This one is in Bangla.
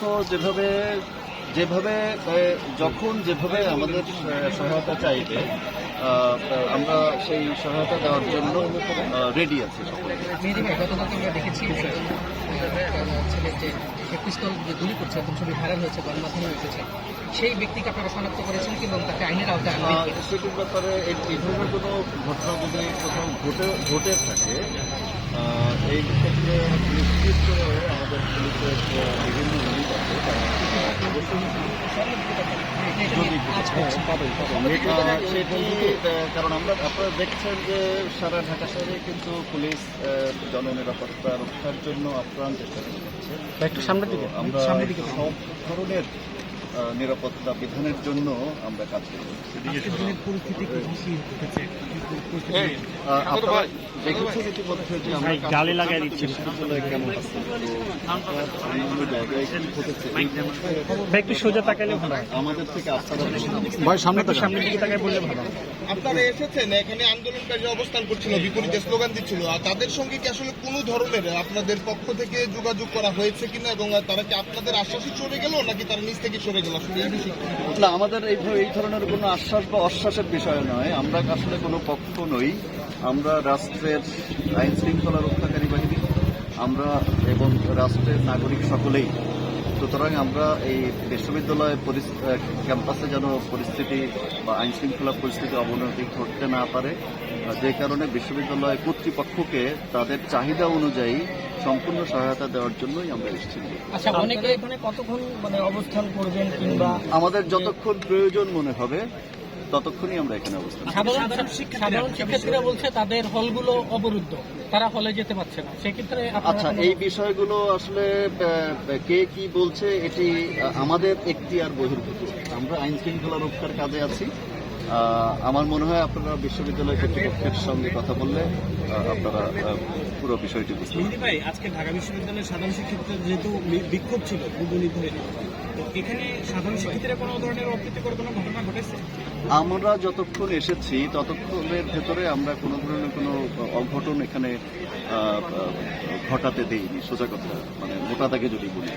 কর্তৃপক্ষ যেভাবে যেভাবে যখন যেভাবে আমাদের সহায়তা চাইবে আমরা সেই সহায়তা দেওয়ার জন্য রেডি আছি গতকালকে আমরা দেখেছি যে যে পিস্তল যে গুলি করছে একদম ছবি ভাইরাল হয়েছে গণমাধ্যমে এসেছে সেই ব্যক্তিকে আপনারা শনাক্ত করেছেন এবং তাকে আইনের আওতায়? সেটির ব্যাপারে এই এই ধরনের কোনো ঘটনা যদি কোথাও ঘটে ঘটে থাকে এই ক্ষেত্রে নিশ্চিত করে আমাদের পুলিশের বিভিন্ন ইউনিট আছে তারা, সেটি আহ, কারণ আমরা আপনারা দেখছেন যে সারা ঢাকা শহরে কিন্তু পুলিশ জননিরাপত্তা রক্ষার জন্য আপ্রাণ চেষ্টা করে যাচ্ছে। একটু সামনের দিকে আমরা সব ধরনের নিরাপত্তা বিধানের জন্য আমরা কাজ করি। পরিস্থিতি গালি লাগাই দিচ্ছি। একটু সোজা তাকাইলে ভালো আমাদের থেকে ভাই সামনে সামনের দিকে তাকাই বললে ভালো আপনারা এসেছেন এখানে আন্দোলনকারী অবস্থান করছিল বিপরীতে স্লোগান দিচ্ছিল। আর তাদের সঙ্গে কি আসলে কোনো ধরনের আপনাদের পক্ষ থেকে যোগাযোগ করা হয়েছে কিনা এবং তারা কি আপনাদের আশ্বাসই সরে গেল নাকি তারা নিজ থেকে সরে গেল? আসলে এই বিষয়ে না আমাদের এই এই ধরনের কোনো আশ্বাস বা অশ্বাসের বিষয় নয়। আমরা আসলে কোনো পক্ষ নই। আমরা রাষ্ট্রের আইন শৃঙ্খলা রক্ষাকারী বাহিনী আমরা এবং রাষ্ট্রের নাগরিক সকলেই। সুতরাং আমরা এই বিশ্ববিদ্যালয় ক্যাম্পাসে যেন পরিস্থিতি বা আইন শৃঙ্খলা পরিস্থিতি অবনতি ঘটতে না পারে যে কারণে বিশ্ববিদ্যালয় কর্তৃপক্ষকে তাদের চাহিদা অনুযায়ী সম্পূর্ণ সহায়তা দেওয়ার জন্যই আমরা এসেছি। আচ্ছা অনেকে এখানে কতক্ষণ মানে অবস্থান করবেন কিংবা আমাদের যতক্ষণ প্রয়োজন মনে হবে ততক্ষণই আমরা এখানে অবস্থান সাধারণ সাধারণ শিক্ষার্থীরা বলছে তাদের হলগুলো অবরুদ্ধ। তারা হলে যেতে পারছে না। সেক্ষেত্রে আচ্ছা এই বিষয়গুলো আসলে আহ, কে কি বলছে এটি আমাদের একটি আর বহির্ভূত। আমরা আইন শৃঙ্খলা রক্ষার কাজে আছি। আমার মনে হয় আপনারা বিশ্ববিদ্যালয় কর্তৃপক্ষের সঙ্গে কথা বললে আপনারা পুরো বিষয়টি বুঝতে। ভাই আজকে ঢাকা বিশ্ববিদ্যালয়ের সাধারণ শিক্ষার্থীদের যেহেতু বিক্ষোভ ছিল পূর্ব নির্ধারিত। তো এখানে সাধারণ শিক্ষার্থীরা কোনো ধরনের অপ্রীতিকর কোনো ঘটনা ঘটেছে? আমরা যতক্ষণ এসেছি ততক্ষণের ভেতরে আমরা কোনো ধরনের কোনো অঘটন এখানে ঘটাতে দেইনি সোজা কথা মানে মোটা দাগে যদি বলি।